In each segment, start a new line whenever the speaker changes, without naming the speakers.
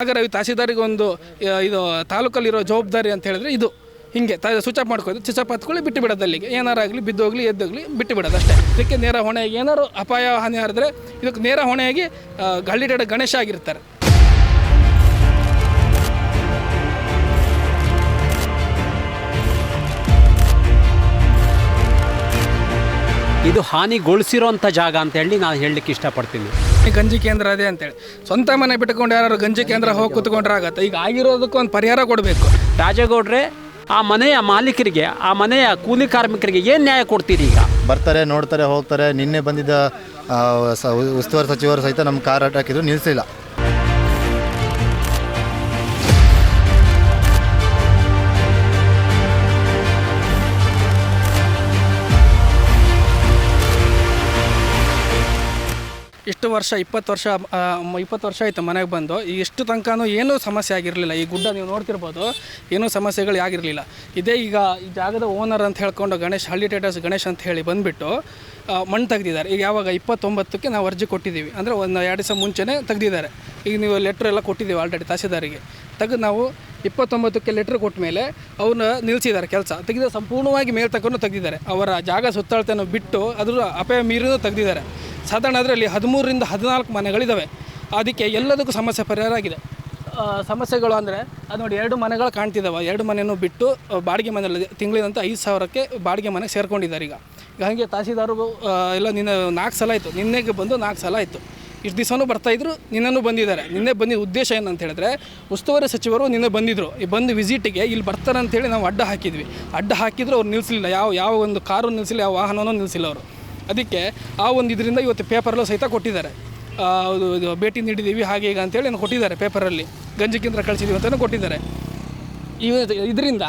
ಈ ತಹಸೀಲ್ದಾರಿಗೆ ಒಂದು ಇದು ತಾಲೂಕಲ್ಲಿರೋ ಜವಾಬ್ದಾರಿ ಅಂತ ಹೇಳಿದ್ರೆ ಇದು. ಹಿಂಗೆ, ತ ಸ್ವಿಚ್ ಆಫ್ ಮಾಡ್ಕೊಂಡು ಸ್ವಿಚ್ ಆಫ್ ಹತ್ಕೊಳ್ಳಿ ಬಿಟ್ಟು ಬಿಡೋದು ಅಲ್ಲಿಗೆ. ಏನಾರಾಗಲಿ ಬಿದ್ದೋಗ್ಲಿ ಎದ್ದೋಗ್ಲಿ ಬಿಟ್ಟು ಬಿಡೋದು ಅಷ್ಟೇ. ಇದಕ್ಕೆ ನೇರ ಹೊಣೆಯಾಗಿ ಏನಾರು ಅಪಾಯ ಹಾನಿ ಆದರೆ ಇದಕ್ಕೆ ನೇರ ಹೊಣೆಯಾಗಿ ಗಳ್ಳಿಡ ಗಣೇಶ ಆಗಿರ್ತಾರೆ.
ಇದು ಹಾನಿಗೊಳಿಸಿರೋಂಥ ಜಾಗ ಅಂತ ಹೇಳಿ ನಾನು ಹೇಳಲಿಕ್ಕೆ ಇಷ್ಟಪಡ್ತೀನಿ.
ಗಂಜಿ ಕೇಂದ್ರ ಅದೇ ಅಂತೇಳಿ. ಸ್ವಂತ ಮನೆ ಬಿಟ್ಕೊಂಡು ಯಾರು ಗಂಜಿ ಕೇಂದ್ರ ಹೋಗಿ ಕೂತ್ಕೊಂಡ್ರೆ ಆಗತ್ತೆ. ಈಗ ಆಗಿರೋದಕ್ಕೆ ಒಂದು ಪರಿಹಾರ ಕೊಡಬೇಕು.
ರಾಜೇಗೌಡ್ರೆ ಆ ಮನೆಯ ಮಾಲೀಕರಿಗೆ ಆ ಮನೆಯ ಕೂಲಿ ಕಾರ್ಮಿಕರಿಗೆ ಏನು ನ್ಯಾಯ ಕೊಡ್ತೀರಿ ಈಗ?
ಬರ್ತಾರೆ ನೋಡ್ತಾರೆ ಹೋಗ್ತಾರೆ. ನಿನ್ನೆ ಬಂದಿದ್ದ ಉಸ್ತುವಾರಿ ಸಚಿವರು ಸಹಿತ ನಮ್ಮ ಕಾರ್ ಹಾಕಿದ್ರು ನಿಲ್ಲಿಸಿಲ್ಲ
ಇಷ್ಟು ವರ್ಷ, ಇಪ್ಪತ್ತು ವರ್ಷ ಇಪ್ಪತ್ತು ವರ್ಷ ಆಯಿತು ಮನೆಗೆ ಬಂದು. ಇಷ್ಟು ತನಕನೂ ಏನೂ ಸಮಸ್ಯೆ ಆಗಿರಲಿಲ್ಲ. ಈ ಗುಡ್ಡ ನೀವು ನೋಡ್ತಿರ್ಬೋದು, ಏನೂ ಸಮಸ್ಯೆಗಳು ಆಗಿರಲಿಲ್ಲ. ಇದೇ ಈಗ ಈ ಜಾಗದ ಓನರ್ ಅಂತ ಹೇಳ್ಕೊಂಡು ಗಣೇಶ್, ಹಳ್ಳಿ ಟೇಟರ್ಸ್ ಗಣೇಶ್ ಅಂತ ಹೇಳಿ ಬಂದುಬಿಟ್ಟು ಮಣ್ಣು ತೆಗೆದಿದ್ದಾರೆ. ಈಗ ಯಾವಾಗ ಇಪ್ಪತ್ತೊಂಬತ್ತಕ್ಕೆ ನಾವು ಅರ್ಜಿ ಕೊಟ್ಟಿದ್ದೀವಿ. ಅಂದರೆ ಒಂದು ಎರಡು ದಿವಸ ಮುಂಚೆನೇ ತೆಗೆದಿದ್ದಾರೆ. ಈಗ ನೀವು ಲೆಟ್ರ್ ಎಲ್ಲ ಕೊಟ್ಟಿದ್ದೀವಿ ಆಲ್ರೆಡಿ ತಹಸೀಲ್ದಾರಿಗೆ. ತೆಗೆದು ನಾವು ಇಪ್ಪತ್ತೊಂಬತ್ತಕ್ಕೆ ಲೆಟ್ರ್ ಕೊಟ್ಟ ಮೇಲೆ ಅವನ್ನ ನಿಲ್ಲಿಸಿದ್ದಾರೆ ಕೆಲಸ. ತೆಗೆದ ಸಂಪೂರ್ಣವಾಗಿ ಮೇಲ್ ತಗೊಂಡು ತೆಗೆದಿದ್ದಾರೆ. ಅವರ ಜಾಗ ಸುತ್ತಳತೆಯನ್ನು ಬಿಟ್ಟು ಅದರ ಅಪಾಯ ಮೀರಿದು ತೆಗೆದಿದ್ದಾರೆ. ಸಾಧಾರಣ ಅದರಲ್ಲಿ ಹದಿಮೂರರಿಂದ ಹದಿನಾಲ್ಕು ಮನೆಗಳಿದ್ದಾವೆ ಅದಕ್ಕೆ ಎಲ್ಲದಕ್ಕೂ ಸಮಸ್ಯೆ ಪರಿಹಾರ ಆಗಿದೆ. ಸಮಸ್ಯೆಗಳು ಅಂದರೆ ಅದು ನೋಡಿ ಎರಡು ಮನೆಗಳು ಕಾಣ್ತಿದ್ದಾವೆ ಎರಡು ಮನೆಯನ್ನು ಬಿಟ್ಟು ಬಾಡಿಗೆ ಮನೆಯಲ್ಲಿ ತಿಂಗಳಿನಂತ ಐದು ಸಾವಿರಕ್ಕೆ ಬಾಡಿಗೆ ಮನೆಗೆ ಸೇರ್ಕೊಂಡಿದ್ದಾರೆ ಈಗ. ಹಾಗೆ ತಹಸೀಲ್ದಾರು ಆ, ಎಲ್ಲ ನಿನ್ನೆ ನಾಲ್ಕು ಸಲ ಆಯಿತು. ನಿನ್ನೆಗೆ ಬಂದು ನಾಲ್ಕು ಸಲ ಆಯಿತು. ಇಷ್ಟು ದಿವಸನೂ ಬರ್ತಾಯಿದ್ರು ನಿನ್ನೂ ಬಂದಿದ್ದಾರೆ. ನಿನ್ನೆ ಬಂದಿದ್ದ ಉದ್ದೇಶ ಏನಂತ ಹೇಳಿದ್ರೆ, ಉಸ್ತುವಾರಿ ಸಚಿವರು ನಿನ್ನೆ ಬಂದಿದ್ದರು ಈ ಬಂದು ವಿಸಿಟಿಗೆ ಇಲ್ಲಿ ಬರ್ತಾರೆ ಅಂತೇಳಿ ನಾವು ಅಡ್ಡ ಹಾಕಿದ್ವಿ. ಅಡ್ಡ ಹಾಕಿದ್ರು ಅವ್ರು ನಿಲ್ಲಿಸಲಿಲ್ಲ ಯಾವ ಯಾವ ಒಂದು ಕಾರು ನಿಲ್ಲಿಸಿಲ್ಲ ಯಾವ ವಾಹನವೂ ನಿಲ್ಲಿಸಿಲ್ಲ ಅವರು. ಅದಕ್ಕೆ ಆ ಒಂದು ಇದರಿಂದ ಇವತ್ತು ಪೇಪರಲ್ಲೂ ಸಹಿತ ಕೊಟ್ಟಿದ್ದಾರೆ. ಭೇಟಿ ನೀಡಿದ್ದೀವಿ, ಹಾಗೆ ಈಗ ಅಂತೇಳಿ ಕೊಟ್ಟಿದ್ದಾರೆ ಪೇಪರಲ್ಲಿ. ಗಂಜಿ ಕೇಂದ್ರ ಕಳಿಸಿದ್ದೀವಿ ಅಂತಲೂ ಕೊಟ್ಟಿದ್ದಾರೆ. ಇವ ಇದರಿಂದ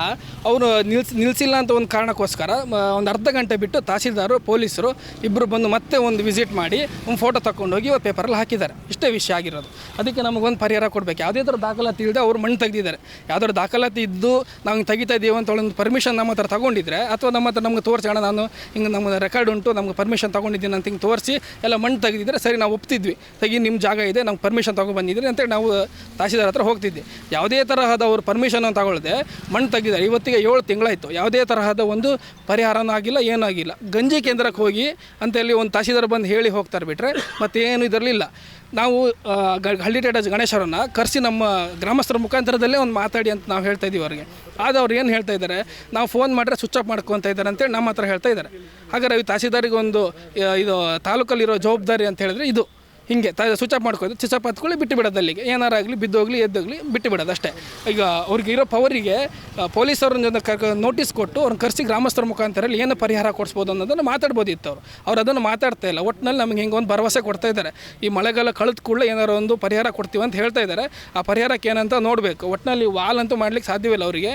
ಅವರು ನಿಲ್ಸ್ ನಿಲ್ಲಿಸಿಲ್ಲ ಅಂತ ಒಂದು ಕಾರಣಕ್ಕೋಸ್ಕರ ಒಂದು ಅರ್ಧ ಗಂಟೆ ಬಿಟ್ಟು ತಹಸೀಲ್ದಾರು, ಪೊಲೀಸರು ಇಬ್ಬರು ಬಂದು ಮತ್ತೆ ಒಂದು ವಿಸಿಟ್ ಮಾಡಿ ಒಂದು ಫೋಟೋ ತಗೊಂಡೋಗಿ ಇವಾಗ ಪೇಪರಲ್ಲಿ ಹಾಕಿದ್ದಾರೆ. ಇಷ್ಟೇ ವಿಷಯ ಆಗಿರೋದು. ಅದಕ್ಕೆ ನಮಗೊಂದು ಪರಿಹಾರ ಕೊಡಬೇಕು. ಯಾವುದೇ ಥರ ದಾಖಲಾತಿ ಇಲ್ಲದೆ ಅವರು ಮಣ್ಣು ತೆಗೆದಿದ್ದಾರೆ. ಯಾವ್ದಾದ್ರು ದಾಖಲಾತಿ ಇದ್ದು ನಾವು ಹಿಂಗೆ ತೆಗಿತಾ ಇದ್ದೀವಿ ಅಂತ ಒಂದು ಪರ್ಮಿಷನ್ ನಮ್ಮ ಹತ್ರ ತಗೊಂಡಿದ್ರೆ, ಅಥವಾ ನಮ್ಮ ಹತ್ರ ನಮ್ಗೆ ತೋರಿಸಿ, ಅಣ್ಣ, ನಾನು ಹಿಂಗೆ ನಮ್ಮ ರೆಕಾರ್ಡ್ ಉಂಟು, ನಮ್ಗೆ ಪರ್ಮಿಷನ್ ತೊಗೊಂಡಿದ್ದೀನಿ ಅಂತ ಹಿಂಗೆ ತೋರಿಸಿ, ಎಲ್ಲ ಮಣ್ಣು ತೆಗೆದಿದ್ರೆ ಸರಿ ನಾವು ಒಪ್ತಿದ್ವಿ. ತೆಗಿ ನಿಮ್ಮ ಜಾಗ ಇದೆ ನಮ್ಗೆ ಪರ್ಮಿಷನ್ ತೊಗೊಂಡ್ಬಂದಿದ್ರಿ ಅಂತೇಳಿ ನಾವು ತಹಸೀಲ್ದಾರ್ ಹತ್ರ ಹೋಗ್ತಿದ್ವಿ. ಯಾವುದೇ ತರಹದ ಅವ್ರು ಪರ್ಮಿಷನ್ ತಗೊಳ್ಳದೆ ಮಣ್ಣು ತೆಗೆದಾರೆ ಇವತ್ತಿಗೆ ಏಳು ತಿಂಗಳಾಯಿತು. ಯಾವುದೇ ತರಹದ ಒಂದು ಪರಿಹಾರನೂ ಆಗಿಲ್ಲ ಏನಾಗಿಲ್ಲ. ಗಂಜಿ ಕೇಂದ್ರಕ್ಕೆ ಹೋಗಿ ಅಂತೇಳಿ ಒಂದು ತಹಸೀಲ್ದಾರ್ ಬಂದು ಹೇಳಿ ಹೋಗ್ತಾರೆ ಬಿಟ್ಟರೆ ಮತ್ತೇನು ಇದರಲ್ಲಿಲ್ಲ. ನಾವು ಹಳ್ಳಿ ಟೇಟಸ್ ಗಣೇಶರನ್ನು ಕರೆಸಿ ನಮ್ಮ ಗ್ರಾಮಸ್ಥರ ಮುಖಾಂತರದಲ್ಲೇ ಒಂದು ಮಾತಾಡಿ ಅಂತ ನಾವು ಹೇಳ್ತಾ ಇದ್ದೀವಿ ಅವ್ರಿಗೆ. ಆದ ಅವ್ರು ಏನು ಹೇಳ್ತಾ ಇದ್ದಾರೆ, ನಾವು ಫೋನ್ ಮಾಡಿದ್ರೆ ಸ್ವಿಚ್ ಆಫ್ ಮಾಡ್ಕೊತ ಇದ್ದಾರೆ ಅಂತೇಳಿ ನಮ್ಮ ಹತ್ರ ಹೇಳ್ತಾ ಇದ್ದಾರೆ. ಹಾಗಾದ್ರೆ ಈ ತಹಸೀಲ್ದಾರಿಗೆ ಒಂದು ಇದು ತಾಲೂಕಲ್ಲಿರೋ ಜವಾಬ್ದಾರಿ ಅಂತ ಹೇಳಿದ್ರೆ ಇದು. ಹಿಂಗೆ ತ ಸ್ವಿಚ್ ಆಫ್ ಮಾಡ್ಕೊಂಡು ಸ್ವಿಚ್ ಆಫ್ ಹತ್ಕೊಳ್ಳಿ ಬಿಟ್ಟು ಬಿಡೋದು ಅಲ್ಲಿಗೆ. ಏನಾರಾಗಲಿ ಬಿದ್ದೋಗ್ಲಿ ಎದ್ದೋಗ್ಲಿ ಬಿಟ್ಟು ಬಿಡೋದು ಅಷ್ಟೇ. ಈಗ ಅವ್ರಿಗೆ ಇರೋ ಪವರಿಗೆ ಪೊಲೀಸವ್ರನ್ನ ಕರ್ಕ ನೋಟಿಸ್ ಕೊಟ್ಟು ಅವ್ರನ್ನ ಕರೆಸಿ ಗ್ರಾಮಸ್ಥರ ಮುಖಾಂತರ ಏನು ಪರಿಹಾರ ಕೊಡಿಸ್ಬೋದು ಅನ್ನೋದನ್ನು ಮಾತಾಡ್ಬೋದಿತ್ತು ಅವರು ಅವ್ರು ಅದನ್ನು ಮಾತಾಡ್ತಾ ಇಲ್ಲ. ಒಟ್ಟಿನಲ್ಲಿ ನಮಗೆ ಹಿಂಗೆ ಒಂದು ಭರವಸೆ ಕೊಡ್ತಾ ಇದ್ದಾರೆ. ಈ ಮಳೆಗಾಲ ಕಳೆದ ಕೂಡಲೇ ಏನಾರು ಒಂದು ಪರಿಹಾರ ಕೊಡ್ತೀವಿ ಅಂತ ಹೇಳ್ತಾ ಇದ್ದಾರೆ. ಆ ಪರಿಹಾರಕ್ಕೆ ಏನಂತ ನೋಡಬೇಕು. ಒಟ್ಟಿನಲ್ಲಿ ವಾಲ್ ಅಂತೂ ಮಾಡ್ಲಿಕ್ಕೆ ಸಾಧ್ಯವಿಲ್ಲ ಅವರಿಗೆ.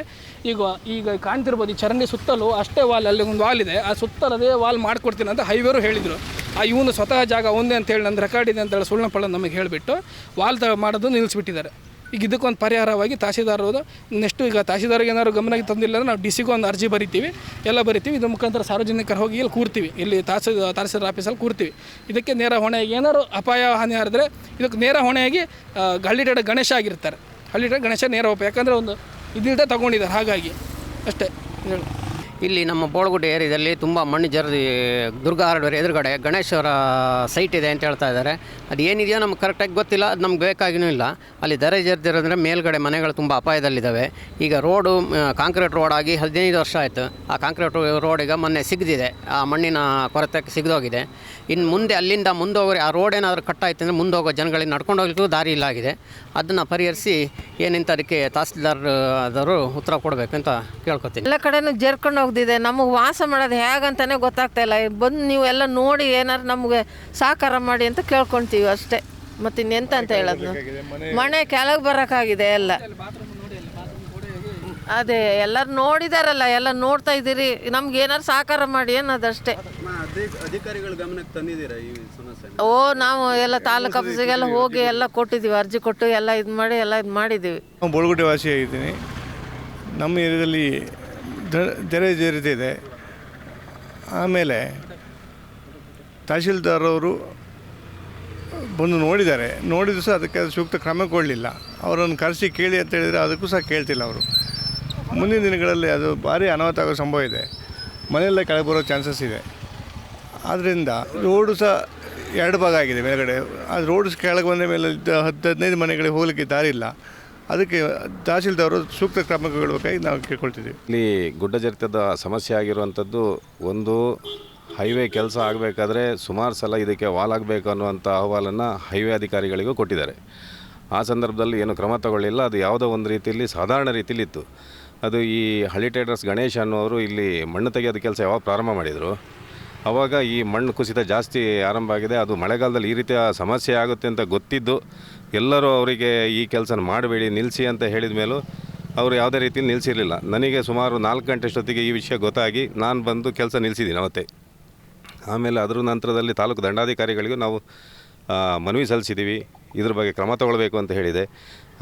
ಈಗ ಈಗ ಕಾಣ್ತಿರ್ಬೋದು ಈ ಚರಂಡಿ ಸುತ್ತಲೂ ಅಷ್ಟೇ ವಾಲ್, ಅಲ್ಲಿ ಒಂದು ವಾಲ್ ಇದೆ. ಆ ಸುತ್ತಲೂ ಅದೇ ವಾಲ್ ಮಾಡಿಕೊಡ್ತೀನಿ ಅಂತ ಹೈವೇರು ಹೇಳಿದರು. ಆ ಇವನು ಸ್ವತಃ ಜಾಗ ಒಂದೇ ಅಂತೇಳಿ ನಂದು ರೆಕಾರ್ಡ್ ಇದೆ ಅಂತೇಳಿ ಸುಳ್ಳ ಪಳ್ಳ ನಮಗೆ ಹೇಳಿಬಿಟ್ಟು ವಾಲ್ ಮಾಡೋದು ನಿಲ್ಲಿಸ್ಬಿಟ್ಟಿದ್ದಾರೆ. ಈಗ ಇದಕ್ಕೊಂದು ಪರಿಹಾರವಾಗಿ ತಹಸೀಲ್ದಾರರು ನೆಕ್ಸ್ಟ್ ಈಗ ತಹಸೀಲ್ದಾರ್ಗೆ ಏನಾದ್ರು ಗಮನಕ್ಕೆ ತಂದಿಲ್ಲ ಅಂದ್ರೆ ನಾವು ಡಿ ಸಿಗೂ ಒಂದು ಅರ್ಜಿ ಬರಿತೀವಿ, ಎಲ್ಲ ಬರಿತೀವಿ. ಇದ್ರ ಮುಖಾಂತರ ಸಾರ್ವಜನಿಕರು ಹೋಗಿ ಇಲ್ಲಿ ಕೂರ್ತೀವಿ. ಇಲ್ಲಿ ತಹಸೀಲ್, ತಹಸೀಲ್ದಾರ್ ಆಫೀಸಲ್ಲಿ ಕೂರ್ತೀವಿ. ಇದಕ್ಕೆ ನೇರ ಹೊಣೆಯಾಗಿ ಏನಾದ್ರು ಅಪಾಯ ಹಾನಿ ಆದರೆ ಇದಕ್ಕೆ ನೇರ ಹೊಣೆಯಾಗಿ ಹಳ್ಳಿಡ ಗಣೇಶ ಆಗಿರ್ತಾರೆ. ಹಳ್ಳಿಡ ಗಣೇಶ ನೇರ ಒಪ್ಪ ಯಾಕಂದರೆ ಒಂದು ಇದಿಲ್ಲದೆ ತೊಗೊಂಡಿದ್ದಾರೆ, ಹಾಗಾಗಿ. ಅಷ್ಟೇ. ಹೇಳು.
ಇಲ್ಲಿ ನಮ್ಮ ಬೋಳಗುಡ್ಡೆ ಏರಿಯಾದಲ್ಲಿ ತುಂಬ ಮಣ್ಣು ಜರದಿ, ದುರ್ಗಾ ಹಾರ್ಡ್ವೇರ್ ಎದುರುಗಡೆ ಗಣೇಶವರ ಸೈಟ್ ಇದೆ ಅಂತ ಹೇಳ್ತಾ ಇದ್ದಾರೆ. ಅದು ಏನಿದೆಯೋ ನಮ್ಗೆ ಕರೆಕ್ಟಾಗಿ ಗೊತ್ತಿಲ್ಲ, ಅದು ನಮ್ಗೆ ಬೇಕಾಗಿನೂ ಇಲ್ಲ. ಅಲ್ಲಿ ದರ ಜರ್ದಿರೋದ್ರೆ ಮೇಲ್ಗಡೆ ಮನೆಗಳು ತುಂಬ ಅಪಾಯದಲ್ಲಿದ್ದಾವೆ. ಈಗ ರೋಡು ಕಾಂಕ್ರೀಟ್ ರೋಡ್ ಆಗಿ ಹದಿನೈದು ವರ್ಷ ಆಯಿತು. ಆ ಕಾಂಕ್ರೀಟ್ ರೋಡ್ ಈಗ ಮೊನ್ನೆ ಸಿಗದಿದೆ. ಆ ಮಣ್ಣಿನ ಕೊರತೆ ಸಿಗದೋಗಿದೆ. ಇನ್ನು ಮುಂದೆ ಅಲ್ಲಿಂದ ಮುಂದೆ ಹೋಗಿ ಆ ರೋಡ್ ಏನಾದರೂ ಕಟ್ಟಾಯ್ತು ಅಂದರೆ ಮುಂದೆ ಹೋಗೋ ಜನಗಳಿಗೆ ನಡ್ಕೊಂಡು ಹೋಗ್ಲಿಕ್ಕೂ ದಾರಿ ಇಲ್ಲ ಆಗಿದೆ. ಅದನ್ನು ಪರಿಹರಿಸಿ ಏನಿಂತ ಅದಕ್ಕೆ ತಹಸೀಲ್ದಾರ್ ಆದರೂ ಉತ್ತರ ಕೊಡಬೇಕಂತ ಕೇಳ್ಕೊತೀನಿ.
ಎಲ್ಲ ಕಡೆನೂ ಜರ್ಕೊಂಡು ಹೋಗ್ದಿದೆ ನಮಗೆ ವಾಸ ಮಾಡೋದು ಹೇಗಂತಲೇ ಗೊತ್ತಾಗ್ತಾ ಇಲ್ಲ. ಬಂದು ನೀವು ಎಲ್ಲ ನೋಡಿ ಏನಾರು ನಮಗೆ ಸಹಕಾರ ಮಾಡಿ ಅಂತ ಕೇಳ್ಕೊಳ್ತೀವಿ ಅಷ್ಟೇ. ಮತ್ತು ಇನ್ನೆಂತ ಅಂತ ಹೇಳೋದು? ನಾವು? ಮನೆ ಕೆಳಗೆ ಬರೋಕ್ಕಾಗಿದೆ ಎಲ್ಲ. ಅದೇ ಎಲ್ಲರೂ ನೋಡಿದಾರಲ್ಲ ಎಲ್ಲ ನೋಡ್ತಾ ಇದ್ದೀರಿ. ನಮ್ಗೆ ಏನಾರು ಸಹಕಾರ ಮಾಡಿ ಅನ್ನೋದಷ್ಟೇ.
ಅಧಿಕಾರಿಗಳ ಗಮನಕ್ಕೆ ತಂದಿದ್ದೀರಾ ಈ ಸಮಸ್ಯೆ
ಓ ನಾವು ಎಲ್ಲ ತಾಲೂಕು ಆಫೀಸಿಗೆಲ್ಲ ಹೋಗಿ ಎಲ್ಲ ಕೊಟ್ಟಿದ್ದೀವಿ ಅರ್ಜಿ ಕೊಟ್ಟು ಎಲ್ಲ ಇದು ಮಾಡಿ ಎಲ್ಲ ಇದು ಮಾಡಿದ್ದೀವಿ.
ವಾಸಿ ಆಗಿದ್ದೀನಿ ನಮ್ಮ ಏರಿಯಾದಲ್ಲಿ ತೆರೆ ಜರಿದಿದೆ ಆಮೇಲೆ ತಹಶೀಲ್ದಾರ್ ಅವರು ಬಂದು ನೋಡಿದ್ದಾರೆ. ನೋಡಿದ್ರು ಸಹ ಅದಕ್ಕೆ ಸೂಕ್ತ ಕ್ರಮ ಕೊಡಲಿಲ್ಲ. ಅವರನ್ನು ಕರೆಸಿ ಕೇಳಿ ಅಂತ ಹೇಳಿದರೆ ಅದಕ್ಕೂ ಸಹ ಕೇಳ್ತಿಲ್ಲ ಅವರು. ಮುಂದಿನ ದಿನಗಳಲ್ಲಿ ಅದು ಭಾರಿ ಅನಾಹುತ ಆಗೋ ಸಂಭವ ಇದೆ. ಮನೆಯಲ್ಲೇ ಕೆಳಗೆ ಬರೋ ಚಾನ್ಸಸ್ ಇದೆ. ಆದ್ದರಿಂದ ರೋಡು ಸಹ ಎರಡು ಭಾಗ ಆಗಿದೆ ಮೇಲ್ಗಡೆ. ಅದು ರೋಡ್ ಕೆಳಗೆ ಬಂದ ಮೇಲೆ ಹತ್ತು ಹದಿನೈದು ಮನೆಗಳಿಗೆ ಹೋಗಲಿಕ್ಕೆ ದಾರಿ ಇಲ್ಲ ಅದಕ್ಕೆ ತಹಸೀಲ್ದವರು ಸೂಕ್ತ ಕ್ರಮ ಕೈಗೊಳ್ಳಬೇಕಾಗಿ ನಾವು ಕೇಳ್ಕೊಳ್ತಿದ್ದೀವಿ.
ಇಲ್ಲಿ ಗುಡ್ಡ ಜರಿತದ ಸಮಸ್ಯೆ ಆಗಿರುವಂಥದ್ದು ಒಂದು ಹೈವೇ ಕೆಲಸ ಆಗಬೇಕಾದ್ರೆ ಸುಮಾರು ಸಲ ಇದಕ್ಕೆ ವಾಲ್ ಆಗಬೇಕು ಅನ್ನುವಂಥ ಅಹವಾಲನ್ನು ಹೈವೇ ಅಧಿಕಾರಿಗಳಿಗೂ ಕೊಟ್ಟಿದ್ದಾರೆ. ಆ ಸಂದರ್ಭದಲ್ಲಿ ಏನು ಕ್ರಮ ತಗೊಳ್ಳಿಲ್ಲ. ಅದು ಯಾವುದೋ ಒಂದು ರೀತಿಯಲ್ಲಿ ಸಾಧಾರಣ ರೀತಿಯಲ್ಲಿ ಇತ್ತು ಅದು ಈ ಹಳ್ಳಿ ಟ್ರೇಡರ್ಸ್ ಗಣೇಶ್ ಅನ್ನೋರು ಇಲ್ಲಿ ಮಣ್ಣು ತೆಗೆಯೋದು ಕೆಲಸ ಯಾವಾಗ ಪ್ರಾರಂಭ ಮಾಡಿದರು? ಆವಾಗ ಈ ಮಣ್ಣು ಕುಸಿತ ಜಾಸ್ತಿ ಆರಂಭ ಆಗಿದೆ. ಅದು ಮಳೆಗಾಲದಲ್ಲಿ ಈ ರೀತಿಯ ಸಮಸ್ಯೆ ಆಗುತ್ತೆ ಅಂತ ಗೊತ್ತಿದ್ದು, ಎಲ್ಲರೂ ಅವರಿಗೆ ಈ ಕೆಲಸನ ಮಾಡಬೇಡಿ ನಿಲ್ಲಿಸಿ ಅಂತ ಹೇಳಿದ ಮೇಲೂ ಅವರು ಯಾವುದೇ ರೀತಿಯಲ್ಲಿ ನಿಲ್ಲಿಸಿರಲಿಲ್ಲ ನನಗೆ ಸುಮಾರು ನಾಲ್ಕು ಗಂಟೆ ಅಷ್ಟೊತ್ತಿಗೆ ಈ ವಿಷಯ ಗೊತ್ತಾಗಿ ನಾನು ಬಂದು ಕೆಲಸ ನಿಲ್ಲಿಸಿದ್ದೀನಿ ಅವತ್ತೇ. ಆಮೇಲೆ ಅದರ ನಂತರದಲ್ಲಿ ತಾಲೂಕು ದಂಡಾಧಿಕಾರಿಗಳಿಗೂ ನಾವು ಮನವಿ ಸಲ್ಲಿಸಿದ್ದೀವಿ. ಇದ್ರ ಬಗ್ಗೆ ಕ್ರಮ ತಗೊಳ್ಬೇಕು ಅಂತ ಹೇಳಿದೆ.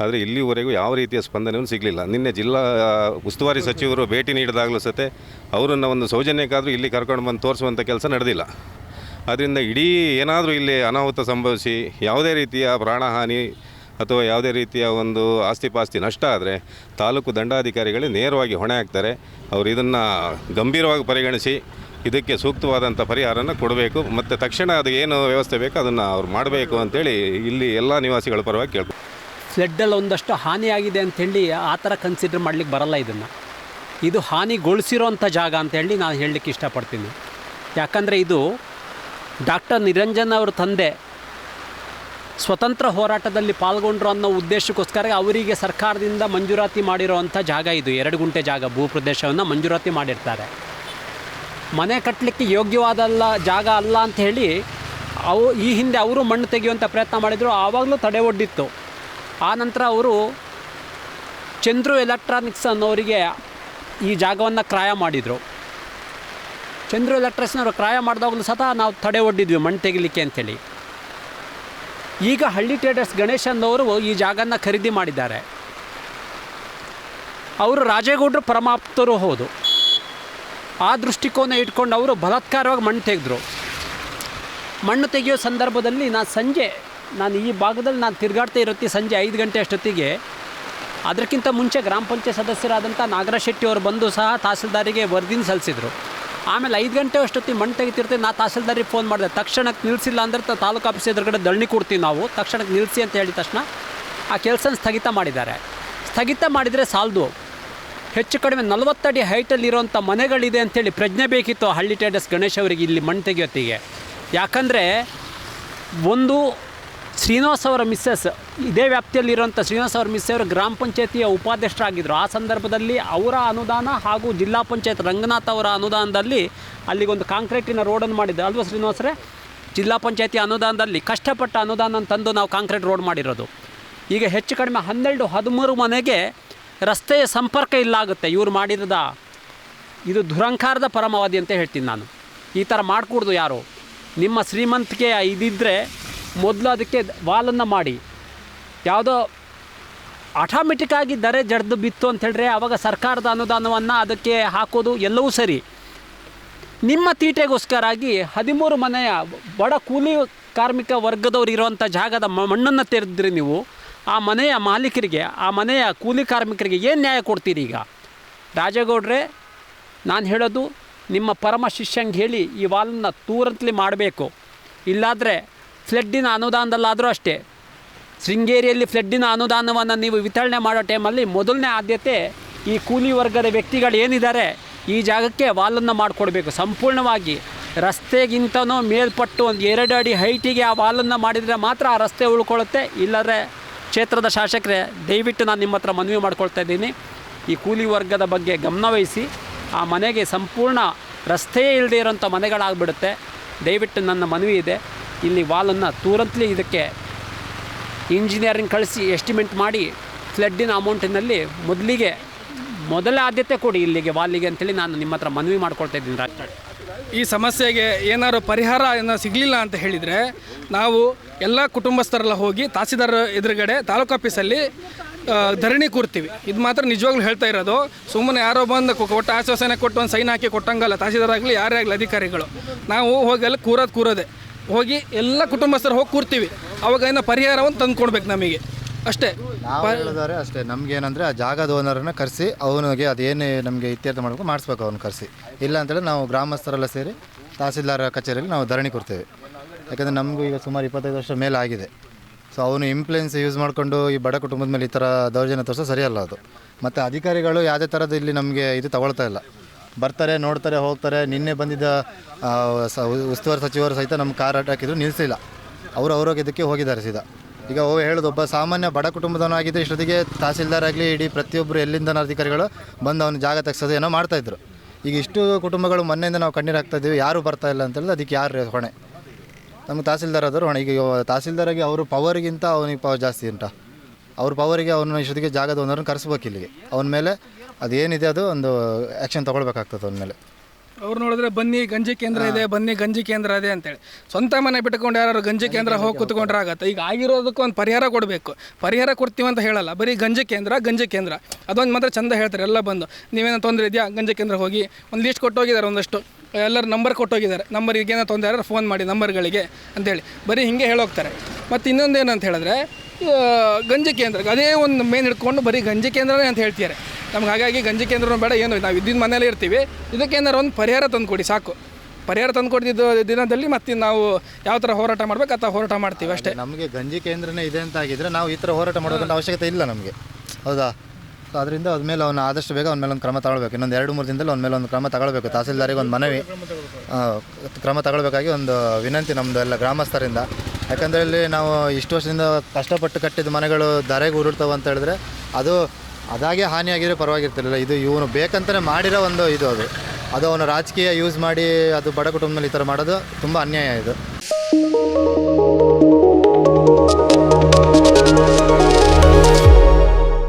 ಆದರೆ ಇಲ್ಲಿವರೆಗೂ ಯಾವ ರೀತಿಯ ಸ್ಪಂದನೆಯೂ ಸಿಗಲಿಲ್ಲ. ನಿನ್ನೆ ಜಿಲ್ಲಾ ಉಸ್ತುವಾರಿ ಸಚಿವರು ಭೇಟಿ ನೀಡಿದಾಗಲೂ ಸತೆ ಅವರನ್ನು ಒಂದು ಸೌಜನ್ಯಕ್ಕಾದರೂ ಇಲ್ಲಿ ಕರ್ಕೊಂಡು ಬಂದು ತೋರಿಸುವಂಥ ಕೆಲಸ ನಡೆದಿಲ್ಲ. ಅದರಿಂದ ಇಡೀ ಏನಾದರೂ ಇಲ್ಲಿ ಅನಾಹುತ ಸಂಭವಿಸಿ, ಯಾವುದೇ ರೀತಿಯ ಪ್ರಾಣಹಾನಿ ಅಥವಾ ಯಾವುದೇ ರೀತಿಯ ಒಂದು ಆಸ್ತಿ ಪಾಸ್ತಿ ನಷ್ಟ ಆದರೆ ತಾಲೂಕು ದಂಡಾಧಿಕಾರಿಗಳೇ ನೇರವಾಗಿ ಹೊಣೆ ಹಾಕ್ತಾರೆ. ಅವರು ಇದನ್ನು ಗಂಭೀರವಾಗಿ ಪರಿಗಣಿಸಿ ಇದಕ್ಕೆ ಸೂಕ್ತವಾದಂಥ ಪರಿಹಾರನ ಕೊಡಬೇಕು. ಮತ್ತು ತಕ್ಷಣ ಅದು ಏನು ವ್ಯವಸ್ಥೆ ಬೇಕು ಅದನ್ನು ಅವ್ರು ಮಾಡಬೇಕು ಅಂತೇಳಿ ಇಲ್ಲಿ ಎಲ್ಲ ನಿವಾಸಿಗಳ ಪರವಾಗಿ ಕೇಳ್ಕೊ
ಫ್ಲಡ್ಡಲ್ಲಿ ಒಂದಷ್ಟು ಹಾನಿಯಾಗಿದೆ ಅಂಥೇಳಿ ಆ ಥರ ಕನ್ಸಿಡರ್ ಮಾಡಲಿಕ್ಕೆ ಬರಲ್ಲ ಇದನ್ನು. ಇದು ಹಾನಿಗೊಳಿಸಿರೋಂಥ ಜಾಗ ಅಂತೇಳಿ ನಾನು ಹೇಳಲಿಕ್ಕೆ ಇಷ್ಟಪಡ್ತೀನಿ. ಯಾಕಂದರೆ ಇದು ಡಾಕ್ಟರ್ ನಿರಂಜನ್ ಅವ್ರ ತಂದೆ ಸ್ವತಂತ್ರ ಹೋರಾಟದಲ್ಲಿ ಪಾಲ್ಗೊಂಡ್ರು ಅನ್ನೋ ಉದ್ದೇಶಕ್ಕೋಸ್ಕರ ಅವರಿಗೆ ಸರ್ಕಾರದಿಂದ ಮಂಜೂರಾತಿ ಮಾಡಿರೋವಂಥ ಜಾಗ ಇದು. ಎರಡು ಗುಂಟೆ ಜಾಗ ಭೂ ಪ್ರದೇಶವನ್ನು ಮಂಜೂರಾತಿ ಮಾಡಿರ್ತಾರೆ. ಮನೆ ಕಟ್ಟಲಿಕ್ಕೆ ಯೋಗ್ಯವಾದಲ್ಲ, ಜಾಗ ಅಲ್ಲ ಅಂತ ಹೇಳಿ ಅವು ಈ ಹಿಂದೆ ಅವರು ಮಣ್ಣು ತೆಗೆಯುವಂಥ ಪ್ರಯತ್ನ ಮಾಡಿದರು, ಆವಾಗಲೂ ತಡೆ ಒಡ್ಡಿತ್ತು. ಆ ನಂತರ ಅವರು ಚಂದ್ರು ಎಲೆಕ್ಟ್ರಾನಿಕ್ಸ್ ಅನ್ನೋರಿಗೆ ಈ ಜಾಗವನ್ನು ಕ್ರಾಯ ಮಾಡಿದರು. ಚಂದ್ರು ಎಲೆಕ್ಟ್ರಾನಿಕ್ಸ್ನವರು ಕ್ರಾಯ ಮಾಡಿದಾಗಲೂ ಸಹ ನಾವು ತಡೆ ಒಡ್ಡಿದ್ವಿ ಮಣ್ಣು ತೆಗಿಲಿಕ್ಕೆ ಅಂಥೇಳಿ ಈಗ ಹಳ್ಳಿ ಟ್ರೇಡರ್ಸ್ ಗಣೇಶ್ ಅನ್ನೋರು ಈ ಜಾಗನ ಖರೀದಿ ಮಾಡಿದ್ದಾರೆ. ಅವರು ರಾಜೇಗೌಡರು ಪರಮಾಪ್ತರು ಹೌದು. ಆ ದೃಷ್ಟಿಕೋನ ಇಟ್ಕೊಂಡು ಅವರು ಬಲಾತ್ಕಾರವಾಗಿ ಮಣ್ಣು ತೆಗೆದ್ರು. ಮಣ್ಣು ತೆಗೆಯೋ ಸಂದರ್ಭದಲ್ಲಿ ನಾನು ಸಂಜೆ, ನಾನು ಈ ಭಾಗದಲ್ಲಿ ನಾನು ತಿರುಗಾಡ್ತಾ ಇರುತ್ತೆ ಸಂಜೆ ಐದು ಗಂಟೆ ಅಷ್ಟೊತ್ತಿಗೆ. ಅದಕ್ಕಿಂತ ಮುಂಚೆ ಗ್ರಾಮ ಪಂಚಾಯತ್ ಸದಸ್ಯರಾದಂಥ ನಾಗರಾಜ್ ಶೆಟ್ಟಿ ಅವರು ಬಂದು ಸಹ ತಹಸೀಲ್ದಾರಿಗೆ ವರದಿನ ಸಲ್ಲಿಸಿದರು. ಆಮೇಲೆ ಐದು ಗಂಟೆ ಅಷ್ಟೊತ್ತಿಗೆ ಮಣ್ಣು ತೆಗಿತಿರ್ತೀವಿ, ನಾ ತಹಸೀಲ್ದಾರಿಗೆ ಫೋನ್ ಮಾಡಿದೆ. ತಕ್ಷಣಕ್ಕೆ ನಿಲ್ಲಿಸಿಲ್ಲ ಅಂದ್ರೆ ತಾಲೂಕು ಆಫೀಸ್ ಎದುರುಗಡೆ ದಳ್ಳಿ ಕೊಡ್ತೀವಿ ನಾವು. ತಕ್ಷಣಕ್ಕೆ ನಿಲ್ಲಿಸಿ ಅಂತ ಹೇಳಿದ ತಕ್ಷಣ ಆ ಕೆಲಸನ ಸ್ಥಗಿತ ಮಾಡಿದ್ದಾರೆ. ಸ್ಥಗಿತ ಮಾಡಿದರೆ ಸಾಲದು. ಹೆಚ್ಚು ಕಡಿಮೆ ನಲವತ್ತಡಿ ಹೈಟಲ್ಲಿರೋಂಥ ಮನೆಗಳಿದೆ ಅಂಥೇಳಿ ಪ್ರಜ್ಞೆ ಬೇಕಿತ್ತು ಹಳ್ಳಿ ಟೇಡಸ್ ಗಣೇಶ್ ಅವರಿಗೆ ಇಲ್ಲಿ ಮಣ್ಣು ತೆಗೆಯೋತ್ತಿಗೆ ಯಾಕಂದರೆ ಒಂದು ಶ್ರೀನಿವಾಸ್ ಅವರ ಮಿಸ್ಸಸ್, ಇದೇ ವ್ಯಾಪ್ತಿಯಲ್ಲಿರುವಂಥ ಶ್ರೀನಿವಾಸ್ ಅವರ ಮಿಸ್ ಅವರು ಗ್ರಾಮ ಪಂಚಾಯತಿಯ ಉಪಾಧ್ಯಕ್ಷರಾಗಿದ್ದರು ಆ ಸಂದರ್ಭದಲ್ಲಿ ಅವರ ಅನುದಾನ ಹಾಗೂ ಜಿಲ್ಲಾ ಪಂಚಾಯತ್ ರಂಗನಾಥ್ ಅವರ ಅನುದಾನದಲ್ಲಿ ಅಲ್ಲಿಗೊಂದು ಕಾಂಕ್ರೀಟಿನ ರೋಡನ್ನು ಮಾಡಿದ್ದೆ ಅಲ್ವಾ ಶ್ರೀನಿವಾಸರೇ? ಜಿಲ್ಲಾ ಪಂಚಾಯತಿ ಅನುದಾನದಲ್ಲಿ ಕಷ್ಟಪಟ್ಟ ಅನುದಾನ ತಂದು ನಾವು ಕಾಂಕ್ರೀಟ್ ರೋಡ್ ಮಾಡಿರೋದು. ಈಗ ಹೆಚ್ಚು ಕಡಿಮೆ ಹನ್ನೆರಡು ಹದಿಮೂರು ಮನೆಗೆ ರಸ್ತೆಯ ಸಂಪರ್ಕ ಇಲ್ಲ ಆಗುತ್ತೆ ಇವ್ರು ಮಾಡಿರೋದ ಇದು ದುರಂಕಾರದ ಪರಮಾವಧಿ ಅಂತ ಹೇಳ್ತೀನಿ ನಾನು. ಈ ಥರ ಮಾಡಿಕೊಡ್ದು ಯಾರು? ನಿಮ್ಮ ಶ್ರೀಮಂತಿಕೆ ಇದಿದ್ದರೆ ಮೊದಲು ಅದಕ್ಕೆ ವಾಲನ್ನು ಮಾಡಿ. ಯಾವುದೋ ಆಟೋಮೆಟಿಕ್ಕಾಗಿ ದರೆ ಜಡ್ದು ಬಿತ್ತು ಅಂತ ಹೇಳಿದ್ರೆ ಆವಾಗ ಸರ್ಕಾರದ ಅನುದಾನವನ್ನು ಅದಕ್ಕೆ ಹಾಕೋದು ಎಲ್ಲವೂ ಸರಿ. ನಿಮ್ಮ ತೀಟೆಗೋಸ್ಕರಾಗಿ ಹದಿಮೂರು ಮನೆಯ ಬಡ ಕೂಲಿ ಕಾರ್ಮಿಕ ವರ್ಗದವ್ರು ಇರುವಂಥ ಜಾಗದ ಮಣ್ಣನ್ನು ತೆರೆದ್ರಿ ನೀವು. ಆ ಮನೆಯ ಮಾಲೀಕರಿಗೆ, ಆ ಮನೆಯ ಕೂಲಿ ಕಾರ್ಮಿಕರಿಗೆ ಏನು ನ್ಯಾಯ ಕೊಡ್ತೀರಿ ಈಗ? ರಾಜೇಗೌಡ್ರೆ, ನಾನು ಹೇಳೋದು ನಿಮ್ಮ ಪರಮ ಶಿಷ್ಯಂಗೆ ಹೇಳಿ ಈ ವಾಲನ್ನು ತೂರಂತಲಿ ಮಾಡಬೇಕು. ಇಲ್ಲಾದರೆ ಫ್ಲಡ್ಡಿನ ಅನುದಾನದಲ್ಲಾದರೂ ಅಷ್ಟೇ. ಶೃಂಗೇರಿಯಲ್ಲಿ ಫ್ಲಡ್ಡಿನ ಅನುದಾನವನ್ನು ನೀವು ವಿತರಣೆ ಮಾಡೋ ಟೈಮಲ್ಲಿ ಮೊದಲನೇ ಆದ್ಯತೆ ಈ ಕೂಲಿ ವರ್ಗದ ವ್ಯಕ್ತಿಗಳು ಏನಿದ್ದಾರೆ ಈ ಜಾಗಕ್ಕೆ ವಾಲನ್ನು ಮಾಡಿಕೊಡ್ಬೇಕು. ಸಂಪೂರ್ಣವಾಗಿ ರಸ್ತೆಗಿಂತನೂ ಮೇಲ್ಪಟ್ಟು ಒಂದು ಎರಡು ಅಡಿ ಹೈಟಿಗೆ ಆ ವಾಲನ್ನು ಮಾಡಿದರೆ ಮಾತ್ರ ಆ ರಸ್ತೆ ಉಳ್ಕೊಳ್ಳುತ್ತೆ. ಇಲ್ಲದ್ರೆ ಕ್ಷೇತ್ರದ ಶಾಸಕರೇ, ದಯವಿಟ್ಟು ನಾನು ನಿಮ್ಮ ಹತ್ರ ಮನವಿ ಮಾಡ್ಕೊಳ್ತಾ ಇದ್ದೀನಿ. ಈ ಕೂಲಿ ವರ್ಗದ ಬಗ್ಗೆ ಗಮನವಹಿಸಿ ಆ ಮನೆಗೆ ಸಂಪೂರ್ಣ ರಸ್ತೆಯೇ ಇಲ್ಲದೆ ಇರೋಂಥ ಮನೆಗಳಾಗ್ಬಿಡುತ್ತೆ. ದಯವಿಟ್ಟು ನನ್ನ ಮನವಿ ಇದೆ. ಇಲ್ಲಿ ವಾಲನ್ನು ತೂರಂತಲೇ ಇದಕ್ಕೆ ಇಂಜಿನಿಯರಿಂಗ್ ಕಳಿಸಿ ಎಸ್ಟಿಮೇಟ್ ಮಾಡಿ ಫ್ಲಡ್ಡಿನ ಅಮೌಂಟಿನಲ್ಲಿ ಮೊದಲಿಗೆ, ಮೊದಲ ಆದ್ಯತೆ ಕೊಡಿ ಇಲ್ಲಿಗೆ ವಾಲಿಗೆ ಅಂತೇಳಿ ನಾನು ನಿಮ್ಮ ಹತ್ರ ಮನವಿ ಮಾಡ್ಕೊಳ್ತಾ ಇದ್ದೀನಿ. ರಾಜಕಾರಣ
ಈ ಸಮಸ್ಯೆಗೆ ಏನಾರು ಪರಿಹಾರ ಏನೋ ಸಿಗಲಿಲ್ಲ ಅಂತ ಹೇಳಿದರೆ ನಾವು ಎಲ್ಲ ಕುಟುಂಬಸ್ಥರೆಲ್ಲ ಹೋಗಿ ತಹಸೀಲ್ದಾರ್ ಎದುರುಗಡೆ ತಾಲೂಕು ಆಫೀಸಲ್ಲಿ ಧರಣಿ ಕೂರ್ತೀವಿ. ಇದು ಮಾತ್ರ ನಿಜವಾಗ್ಲೂ ಹೇಳ್ತಾ ಇರೋದು. ಸುಮ್ಮನೆ ಯಾರೋ ಬಂದು ಕೊಟ್ಟು ಕೊಟ್ಟ ಆಶ್ವಾಸನೆ ಕೊಟ್ಟು ಒಂದು ಸೈನ್ ಹಾಕಿ ಕೊಟ್ಟಂಗಲ್ಲ. ತಹಸೀಲ್ದಾರ್ ಆಗಲಿ, ಯಾರೇ ಆಗಲಿ ಅಧಿಕಾರಿಗಳು. ನಾವು ಹೋಗಿ ಅಲ್ಲಿ ಕೂರೋದು ಕೂರೋದೆ. ಹೋಗಿ ಎಲ್ಲ ಕುಟುಂಬಸ್ಥರು ಹೋಗಿ ಕೂರ್ತೀವಿ. ಅವಾಗ ಏನೋ ಪರಿಹಾರವನ್ನು ತಂದು ಕೊಡ್ಬೇಕು ನಮಗೆ. ಅಷ್ಟೇ.
ನಾವು ಹೇಳಿದರೆ ಅಷ್ಟೇ ನಮ್ಗೆ ಏನಂದ್ರೆ ಆ ಜಾಗದ ಓನರನ್ನ ಕರೆಸಿ ಅವನಿಗೆ ಅದೇನು ನಮಗೆ ಇತ್ಯರ್ಥ ಮಾಡಬೇಕು ಮಾಡಿಸ್ಬೇಕು ಅವ್ನು ಕರೆಸಿ. ಇಲ್ಲ ಅಂತೇಳಿ ನಾವು ಗ್ರಾಮಸ್ಥರೆಲ್ಲ ಸೇರಿ ತಹಸೀಲ್ದಾರ ಕಚೇರಿಯಲ್ಲಿ ನಾವು ಧರಣಿ ಕೊಡ್ತೇವೆ. ಯಾಕಂದ್ರೆ ನಮಗೂ ಈಗ ಸುಮಾರು ಇಪ್ಪತ್ತೈದು ವರ್ಷ ಮೇಲೆ ಆಗಿದೆ ಸೊ ಅವನು ಇಂಪ್ಲುಯೆನ್ಸ್ ಯೂಸ್ ಮಾಡಿಕೊಂಡು ಈ ಬಡ ಕುಟುಂಬದ ಮೇಲೆ ಈ ಥರ ದೌರ್ಜನ್ಯ ತೋರಿಸೋ ಸರಿಯಲ್ಲ ಅದು. ಮತ್ತು ಅಧಿಕಾರಿಗಳು ಯಾವುದೇ ಥರದ್ದು ಇಲ್ಲಿ ನಮಗೆ ಇದು ತಗೊಳ್ತಾ ಇಲ್ಲ. ಬರ್ತಾರೆ ನೋಡ್ತಾರೆ ಹೋಗ್ತಾರೆ ನಿನ್ನೆ ಬಂದಿದ್ದ ಸ- ಉಸ್ತುವಾರಿ ಸಚಿವರು ಸಹಿತ ನಮ್ಮ ಕಾರ್ ಹಾಕಿದ್ರು ನಿಲ್ಲಿಸಿಲ್ಲ ಅವರು ಇದಕ್ಕೆ ಹೋಗಿದ್ದಾರೆ ಸೀದಾ. ಈಗ ಓ ಹೇಳೋದು, ಒಬ್ಬ ಸಾಮಾನ್ಯ ಬಡ ಕುಟುಂಬದವನಾಗಿದ್ದರೆ ಇಷ್ಟೊತ್ತಿಗೆ ತಹಸೀಲ್ದಾರ್ ಆಗಲಿ, ಇಡೀ ಪ್ರತಿಯೊಬ್ಬರು ಎಲ್ಲಿಂದ ಅಧಿಕಾರಿಗಳು ಬಂದು ಅವನು ಜಾಗ ತೆಗ್ಸೋದು ಏನೋ ಮಾಡ್ತಾಯಿದ್ರು ಈಗ ಇಷ್ಟು ಕುಟುಂಬಗಳು ಮೊನ್ನೆಯಿಂದ ನಾವು ಕಣ್ಣೀರು ಹಾಕ್ತಾ ಇದ್ದೀವಿ, ಯಾರು ಬರ್ತಾ ಇಲ್ಲ ಅಂತ ಹೇಳಿದ್ರೆ ಅದಕ್ಕೆ ಯಾರು ಹೊಣೆ? ನಮ್ಗೆ ತಹಸೀಲ್ದಾರ್ ಆದರು ಹೊಣೆ. ಈಗ ತಹಸೀಲ್ದಾರಾಗಿ ಅವರು ಪವರ್ಗಿಂತ ಅವನಿಗೆ ಪವರ್ ಜಾಸ್ತಿ ಉಂಟ. ಅವ್ರ ಪವರಿಗೆ ಅವನ ಇಷ್ಟೊತ್ತಿಗೆ ಜಾಗದ ಓನರ್ನ ಕರೆಸ್ಬೇಕು ಇಲ್ಲಿಗೆ. ಅವನ ಮೇಲೆ ಅದೇನಿದೆ ಅದು ಒಂದು ಆ್ಯಕ್ಷನ್ ತೊಗೊಳ್ಬೇಕಾಗ್ತದೆ ಅವನ ಮೇಲೆ.
ಅವ್ರು ನೋಡಿದ್ರೆ ಬನ್ನಿ ಗಂಜಿ ಕೇಂದ್ರ ಇದೆ ಬನ್ನಿ ಗಂಜಿ ಕೇಂದ್ರ ಇದೆ ಅಂತೇಳಿ. ಸ್ವಂತ ಮನೆ ಬಿಟ್ಕೊಂಡು ಯಾರು ಗಂಜಿ ಕೇಂದ್ರ ಹೋಗಿ ಕುತ್ಕೊಂಡ್ರೆ ಆಗತ್ತೆ. ಈಗ ಆಗಿರೋದಕ್ಕೆ ಒಂದು ಪರಿಹಾರ ಕೊಡಬೇಕು. ಪರಿಹಾರ ಕೊಡ್ತೀವಿ ಅಂತ ಹೇಳಲ್ಲ. ಬರೀ ಗಂಜಿ ಕೇಂದ್ರ ಗಂಜಿ ಕೇಂದ್ರ. ಅದೊಂದು ಮಾತ್ರ ಚಂದ ಹೇಳ್ತಾರೆ. ಎಲ್ಲ ಬಂದು. ನೀವೇನೋ ತೊಂದರೆ ಇದೆಯಾ? ಗಂಜಿ ಕೇಂದ್ರ ಹೋಗಿ. ಒಂದು ಲೀಸ್ಟ್ ಕೊಟ್ಟೋಗಿದ್ದಾರೆ ಒಂದಷ್ಟು. ಎಲ್ಲರ ನಂಬರ್ ಕೊಟ್ಟೋಗಿದ್ದಾರೆ. ನಂಬರ್ ಈಗೇನೋ ತೊಂದರೆ ಆದರೆ ಫೋನ್ ಮಾಡಿ ನಂಬರ್ಗಳಿಗೆ ಅಂತೇಳಿ. ಬರೀ ಹಿಂಗೆ ಹೇಳೋಗ್ತಾರೆ ಮತ್ತು ಇನ್ನೊಂದು ಏನಂತ ಹೇಳಿದ್ರೆ ಗಂಜಿ ಕೇಂದ್ರ ಅದೇ ಒಂದು ಮೇನ್ ಹಿಡ್ಕೊಂಡು ಬರೀ ಗಂಜಿ ಕೇಂದ್ರನೇ ಅಂತ ಹೇಳ್ತಿದ್ದಾರೆ. ನಮ್ಗೆ ಹಾಗಾಗಿ ಗಂಜಿ ಕೇಂದ್ರನೂ ಬೇಡ ಏನು ನಾವು ಇದ್ದಿದ್ದ ಮನೇಲಿ ಇರ್ತೀವಿ. ಇದಕ್ಕೆ ಏನಾರು ಒಂದು ಪರಿಹಾರ ತಂದು ಕೊಡಿ ಸಾಕು. ಪರಿಹಾರ ತಂದು ಕೊಡ್ತಿದ್ದು ದಿನದಲ್ಲಿ ಮತ್ತೆ ನಾವು ಯಾವ ಥರ ಹೋರಾಟ ಮಾಡಬೇಕು ಆ ಥರ ಹೋರಾಟ ಮಾಡ್ತೀವಿ ಅಷ್ಟೇ.
ನಮಗೆ ಗಂಜಿ ಕೇಂದ್ರನೇ ಇದೆ ಅಂತ ಆಗಿದ್ರೆ ನಾವು ಈ ಥರ ಹೋರಾಟ ಮಾಡೋದಂತ ಅವಶ್ಯಕತೆ ಇಲ್ಲ ನಮಗೆ. ಹೌದಾ? ಸೊ ಅದರಿಂದ ಅದ್ಮೇಲೆ ಅವನು ಆದಷ್ಟು ಬೇಗ ಅವನ ಮೇಲೆ ಒಂದು ಕ್ರಮ ತಗೊಳ್ಬೇಕು. ಇನ್ನೊಂದು ಎರಡು, ಮೂರು ದಿನದಲ್ಲಿ ಅವನ ಮೇಲೆ ಒಂದು ಕ್ರಮ ತಗೊಳ್ಬೇಕು. ತಹಸೀಲ್ದಾರಿಗೆ ಒಂದು ಮನವಿ. ಕ್ರಮ ತಗೊಳ್ಬೇಕಾಗಿ ಒಂದು ವಿನಂತಿ ನಮ್ಮದು ಎಲ್ಲ ಗ್ರಾಮಸ್ಥರಿಂದ. ಯಾಕಂದರೆ ಇಲ್ಲಿ ನಾವು ಇಷ್ಟು ವರ್ಷದಿಂದ ಕಷ್ಟಪಟ್ಟು ಕಟ್ಟಿದ ಮನೆಗಳು ಧರೆಗೆ ಉರುಳ್ತವೆ ಅಂತ ಹೇಳಿದ್ರೆ ಅದು ಅದಾಗೆ ಹಾನಿಯಾಗಿದ್ರೆ ಪರವಾಗಿರ್ತಿರಲಿಲ್ಲ. ಇದು ಇವನು ಬೇಕಂತಲೇ ಮಾಡಿರೋ ಒಂದು ಇದು ಅದು. ಅದು ಅವನು ರಾಜಕೀಯ ಯೂಸ್ ಮಾಡಿ ಅದು ಬಡ ಕುಟುಂಬದಲ್ಲಿ ಈ ಥರ ಮಾಡೋದು ತುಂಬ ಅನ್ಯಾಯ ಇದು.